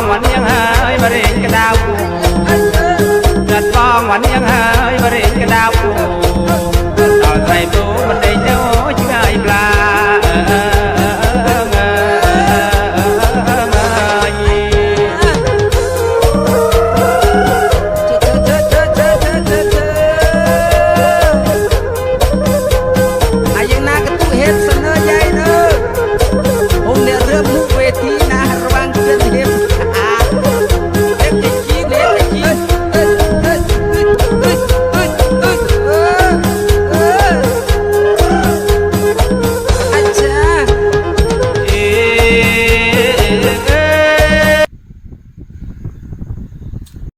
ងវនាងហើយបរិញកដៅអត់បងវនាងហើយបរិញកដៅ